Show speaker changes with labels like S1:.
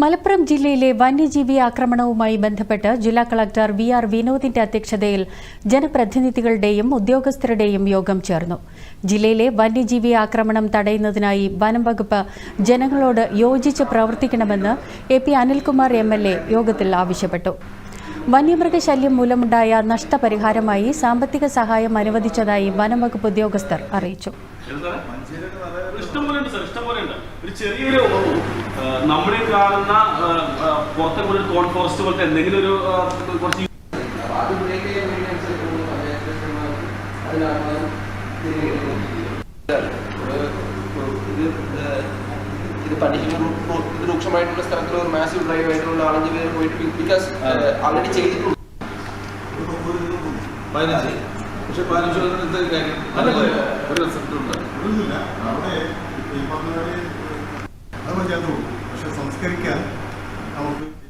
S1: മലപ്പുറം ജില്ലയിലെ വന്യജീവി ആക്രമണവുമായി ബന്ധപ്പെട്ട് ജില്ലാ കളക്ടർ വി ആർ വിനോദിന്റെ അധ്യക്ഷതയിൽ ജനപ്രതിനിധികളുടെയും ഉദ്യോഗസ്ഥരുടെയും യോഗം ചേർന്നു. ജില്ലയിലെ വന്യജീവി ആക്രമണം തടയുന്നതിനായി വനം വകുപ്പ് ജനങ്ങളോട് യോജിച്ച് പ്രവർത്തിക്കണമെന്ന് A P Anilkumar M L A യോഗത്തിൽ ആവശ്യപ്പെട്ടു. വന്യമൃഗശല്യം മൂലമുണ്ടായ നഷ്ടപരിഹാരമായി സാമ്പത്തിക സഹായം അനുവദിച്ചതായി വനം വകുപ്പ് ഉദ്യോഗസ്ഥർ അറിയിച്ചു.
S2: ഈ കാണുന്ന പുറത്തെ കൂടുതൽ കോൺ ഫോറസ്റ്റ് പോലത്തെ എന്തെങ്കിലും ഒരു കുറച്ച്
S3: ഇത് പഠിക്കുന്ന രൂക്ഷമായിട്ടുള്ള സ്ഥലത്തിൽ ഒരു മാസീവ് ഡ്രൈവ് ആയിട്ടുള്ള ആളഞ്ച് പേര് പോയിട്ട് ബിക്കോസ് ആൾറെഡി ചെയ്തിട്ടുണ്ട്.
S4: പക്ഷെ പതിനഞ്ച് കാര്യം ഒരു റിസൾട്ട് ഉണ്ട്
S5: അവിടെ പരിഷ്കരിക്കാൻ നമുക്ക്